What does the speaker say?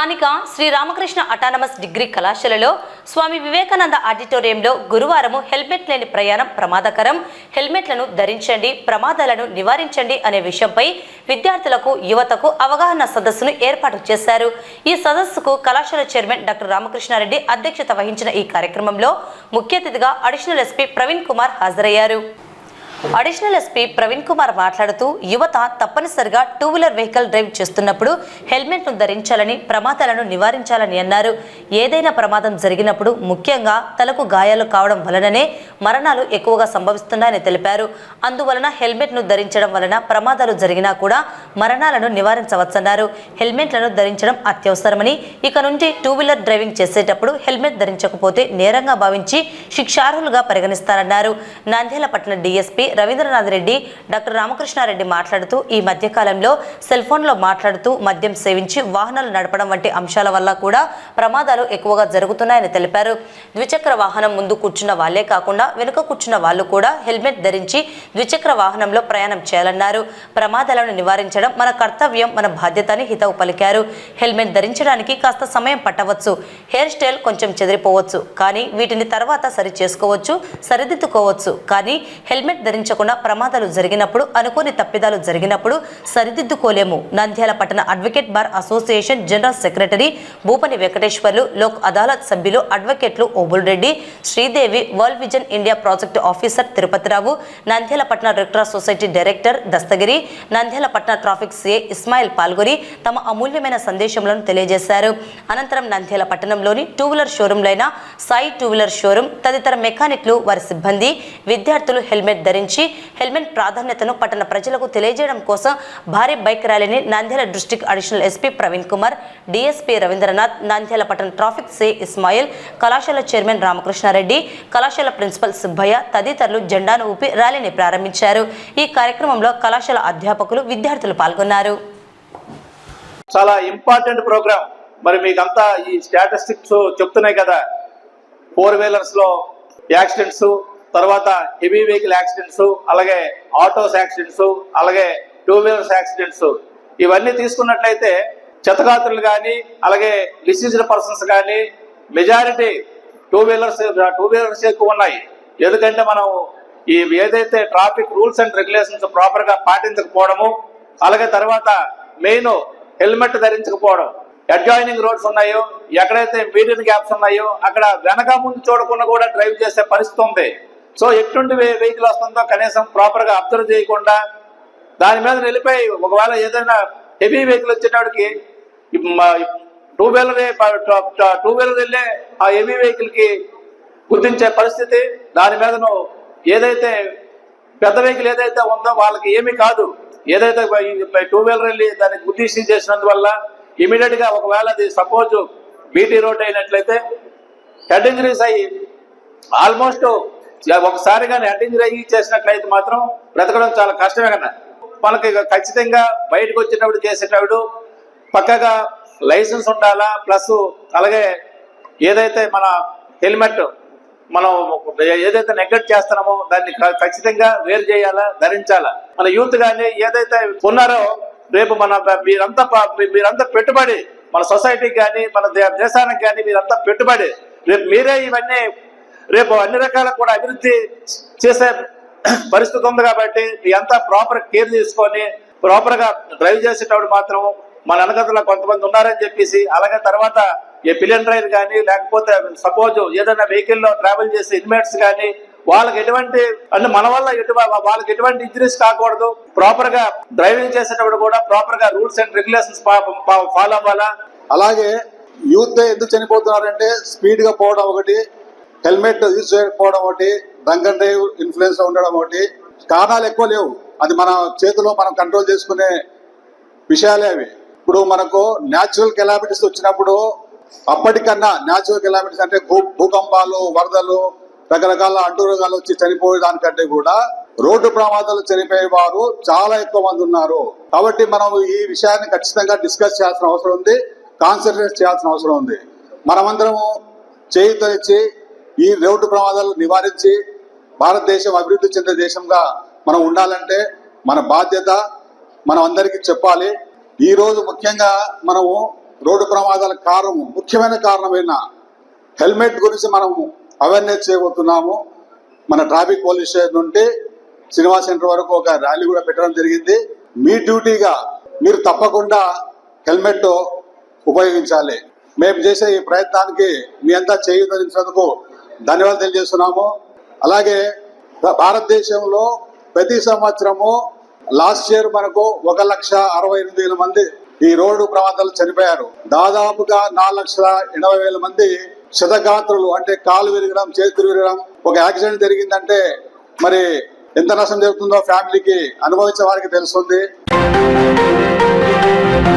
స్థానిక Shri Ramakrishna autonomous degree కళాశాలలో స్వామి వివేకానంద ఆడిటోరియంలో గురువారం హెల్మెట్ లేని ప్రయాణం ప్రమాదకరం. హెల్మెట్లను ధరించండి ప్రమాదాలను నివారించండి అనే విషయంపై విద్యార్థులకు యువతకు అవగాహన సదస్సును ఏర్పాటు చేశారు. ఈ సదస్సుకు కళాశాల చైర్మన్ డాక్టర్ రామకృష్ణారెడ్డి అధ్యక్షత వహించిన ఈ కార్యక్రమంలో ముఖ్య అతిథిగా అడిషనల్ ఎస్పీ ప్రవీణ్ కుమార్ హాజరయ్యారు. అడిషనల్ ఎస్పీ ప్రవీణ్ కుమార్ మాట్లాడుతూ యువత తప్పనిసరిగా టూ వీలర్ వెహికల్ డ్రైవ్ చేస్తున్నప్పుడు హెల్మెట్ను ధరించాలని ప్రమాదాలను నివారించాలని అన్నారు. ఏదైనా ప్రమాదం జరిగినప్పుడు ముఖ్యంగా తలకు గాయాలు కావడం వలననే మరణాలు ఎక్కువగా సంభవిస్తున్నాయని తెలిపారు. అందువలన హెల్మెట్ను ధరించడం వలన ప్రమాదాలు జరిగినా కూడా మరణాలను నివారించవచ్చన్నారు. హెల్మెట్లను ధరించడం అత్యవసరమని ఇక నుండి టూ వీలర్ డ్రైవింగ్ చేసేటప్పుడు హెల్మెట్ ధరించకపోతే నేరంగా భావించి శిక్షార్హులుగా పరిగణిస్తారన్నారు నంద్యాల పట్టణ డీఎస్పీ రవీంద్రనాథ్ రెడ్డి డాక్టర్ రామకృష్ణారెడ్డి మాట్లాడుతూ ఈ మధ్యకాలంలో సెల్ ఫోన్లో మాట్లాడుతూ మద్యం సేవించి వాహనాలు నడపడం వంటి అంశాల వల్ల కూడా ప్రమాదాలు ఎక్కువగా జరుగుతున్నాయని తెలిపారు. ద్విచక్ర వాహనం ముందు కూర్చున్న వాళ్ళే కాకుండా వెనుక కూర్చున్న వాళ్ళు కూడా హెల్మెట్ ధరించి ద్విచక్ర వాహనంలో ప్రయాణం చేయాలన్నారు. ప్రమాదాలను నివారించడం మన కర్తవ్యం మన బాధ్యత అని హితవు పలికారు. హెల్మెట్ ధరించడానికి కాస్త సమయం పట్టవచ్చు. హెయిర్ స్టైల్ కొంచెం చెదిరిపోవచ్చు. కానీ వీటిని తర్వాత సరి చేసుకోవచ్చు సరిదిద్దుకోవచ్చు. కానీ హెల్మెట్ ధరించకుండా ప్రమాదాలు జరిగినప్పుడు అనుకోని తప్పిదాలు జరిగినప్పుడు సరిదిద్దుకోలేము. నంద్యాల పట్టణ advocate bar association general secretary Bhupani Venkateswarlu Lok Adalat సభ్యులు అడ్వకేట్లు Obul Reddy Sridevi world vision India project officer Tirupati Rao Nandyal పట్టణ rector society director Dastagiri Nandyal పట్టణ ట్రాఫిక్ సిఏ ఇస్మాయిల్ పాల్గొని తమ అమూల్యమైన సందేశములను తెలియజేశారు. అనంతరం నంద్యాల పట్టణంలోని టూ వీలర్ షోరూంలైన సాయి టూ వీలర్ షోరూం తదితర మెకానిక్లు వారి సిబ్బంది విద్యార్థులు హెల్మెట్ ధరించి హెల్మెట్ ప్రాధాన్యతను పట్టణ ప్రజలకు తెలియజేయడం కోసం భారీ బైక్ ర్యాలీని Nandyal district additional SP Praveen Kumar DSP Ravindranath Nandyal పట్టణ ట్రాఫిక్ సి ఇస్మాయిల్ కళాశాల చైర్మన్ రామకృష్ణారెడ్డి కళాశాల ప్రిన్సిపల్ సుబ్బయ్య తదితరులు జెండాను ఊపి ర్యాలీని ప్రారంభించారు. ఈ కార్యక్రమంలో కళాశాల అధ్యాపకులు విద్యార్థులు పాల్గొన్నారు. చాలా ఇంపార్టెంట్ ప్రోగ్రామ్ మరి మీకంతా ఈ స్టాటిస్టిక్స్ చెప్తున్నాయి కదా. ఫోర్ వీలర్స్లో యాక్సిడెంట్స్ తర్వాత హెవీ వెహికల్ యాక్సిడెంట్స్ అలాగే ఆటోస్ యాక్సిడెంట్స్ అలాగే టూ వీలర్స్ యాక్సిడెంట్స్. ఇవన్నీ తీసుకున్నట్లయితే చెత్తగాత్రులు కానీ అలాగే డిసీజ్డ్ పర్సన్స్ కానీ majority two wheelers two wheelers ఎక్కువ ఉన్నాయి. ఎందుకంటే మనం ఈ ఏదైతే ట్రాఫిక్ రూల్స్ అండ్ రెగ్యులేషన్స్ ప్రాపర్గా పాటించకపోవడము అలాగే తర్వాత మెయిన్ హెల్మెట్ ధరించకపోవడం. అడ్జాయినింగ్ రోడ్స్ ఉన్నాయో ఎక్కడైతే మీడియన్ గ్యాప్స్ ఉన్నాయో అక్కడ వెనక ముందు చూడకుండా కూడా డ్రైవ్ చేసే పరిస్థితి ఉంది. సో ఎటువంటి వెహికల్ వస్తుందో కనీసం ప్రాపర్గా అబ్జర్వ్ చేయకుండా దాని మీద వెళ్ళిపోయి ఒకవేళ ఏదైనా హెవీ వెహికల్ వచ్చేటప్పటికి టూ వీలర్ టూ వీలర్ వెళ్ళే ఆ హెవీ వెహికల్కి గుర్తించే పరిస్థితి. దాని మీదను ఏదైతే పెద్ద వెహికల్ ఏదైతే ఉందో వాళ్ళకి ఏమీ కాదు. ఏదైతే టూ వీలర్ వెళ్ళి దాన్ని గుర్తించి చేసినందువల్ల ఇమీడియట్గా ఒకవేళ అది సపోజ్ బీటీ రోడ్ అయినట్లయితే హెడ్ ఇంజరీస్ అయ్యి ఆల్మోస్ట్ ఒకసారి కానీ అటెంజర్ అయ్యి చేసినట్లయితే మాత్రం బ్రతకడం చాలా కష్టమే కదా. మనకి ఖచ్చితంగా బయటకు వచ్చేటప్పుడు చేసేటప్పుడు పక్కగా లైసెన్స్ ఉండాలా? ప్లస్ అలాగే ఏదైతే మన హెల్మెట్ మనం ఏదైతే నెగ్లెక్ట్ చేస్తున్నామో దాన్ని ఖచ్చితంగా వేరు చేయాలా? ధరించాలా? మన యూత్ కానీ ఏదైతే ఉన్నారో రేపు మన మీరంతా మీరంతా పెట్టుబడి మన సొసైటీకి కానీ మన దే- దేశానికి కానీ మీరంతా పెట్టుబడి రేపు మీరే ఇవన్నీ రేపు అన్ని రకాల కూడా అభివృద్ధి చేసే పరిస్థితి ఉంది కాబట్టి మీ అంతా ప్రాపర్ కేర్ తీసుకొని ప్రాపర్గా డ్రైవ్ చేసేటప్పుడు మాత్రం మన వెనకతలో కొంతమంది ఉన్నారని చెప్పేసి అలాగే తర్వాత ఏ పిలియన్ డ్రైవర్ కానీ లేకపోతే సపోజ్ ఏదైనా వెహికల్లో ట్రావెల్ చేసే ఇన్మేట్స్ కానీ వాళ్ళకి ఎటువంటి అంటే మన వల్ల ఎటు వాళ్ళకి ఎటువంటి ఇంజరీస్ కాకూడదు. ప్రాపర్గా డ్రైవింగ్ చేసేటప్పుడు కూడా ప్రాపర్గా రూల్స్ అండ్ రెగ్యులేషన్స్ ఫాలో అవ్వాలా. అలాగే యూత్ ఎందుకు చనిపోతున్నారంటే స్పీడ్గా పోవడం ఒకటి హెల్మెట్ యూజ్ చేయకపోవడం ఒకటి డ్రంక్ అండ్ డ్రైవ్ ఇన్ఫ్లుయెన్స్ ఉండడం ఒకటి. కారణాలు ఎక్కువ లేవు. అది మన చేతిలో మనం కంట్రోల్ చేసుకునే విషయాలే అవి. ఇప్పుడు మనకు న్యాచురల్ కెలామిటీస్ వచ్చినప్పుడు అప్పటికన్నా న్యాచురల్ కెలామిటీస్ అంటే భూ భూకంపాలు వరదలు రకరకాల అంటు రోగాలు వచ్చి చనిపోయే దానికంటే కూడా రోడ్డు ప్రమాదాలు చనిపోయే వారు చాలా ఎక్కువ మంది ఉన్నారు. కాబట్టి మనం ఈ విషయాన్ని ఖచ్చితంగా డిస్కస్ చేయాల్సిన అవసరం ఉంది కాన్సన్ట్రేట్ చేయాల్సిన అవసరం ఉంది. మనమందరము చేయితనిచ్చి ఈ రోడ్డు ప్రమాదాలు నివారించి భారతదేశం అభివృద్ధి చెందే దేశంగా మనం ఉండాలంటే మన బాధ్యత మనం అందరికీ చెప్పాలి. ఈ రోజు ముఖ్యంగా మనము రోడ్డు ప్రమాదాల కారణం ముఖ్యమైన కారణమైన హెల్మెట్ గురించి మనము అవేర్నెస్ చేయబోతున్నాము. మన ట్రాఫిక్ పోలీస్ స్టేషన్ నుండి సినిమా సెంటర్ వరకు ఒక ర్యాలీ కూడా పెట్టడం జరిగింది. మీ డ్యూటీగా మీరు తప్పకుండా హెల్మెట్ ఉపయోగించాలి. మేము చేసే ఈ ప్రయత్నానికి మీ అంతా చేయుతందుకు ధన్యవాదాలు తెలియజేస్తున్నాము. అలాగే భారతదేశంలో ప్రతి సంవత్సరము లాస్ట్ ఇయర్ మనకు ఒక లక్ష అరవై ఎనిమిది వేల మంది ఈ రోడ్డు ప్రమాదాలు చనిపోయారు. దాదాపుగా నాలుగు లక్షల ఎనభై వేల మంది శతగాత్రులు అంటే కాలు విరగడం చేతులు విరగడం ఒక యాక్సిడెంట్ జరిగిందంటే మరి ఎంత నష్టం జరుగుతుందో ఫ్యామిలీకి అనుభవించే వారికి తెలుస్తుంది.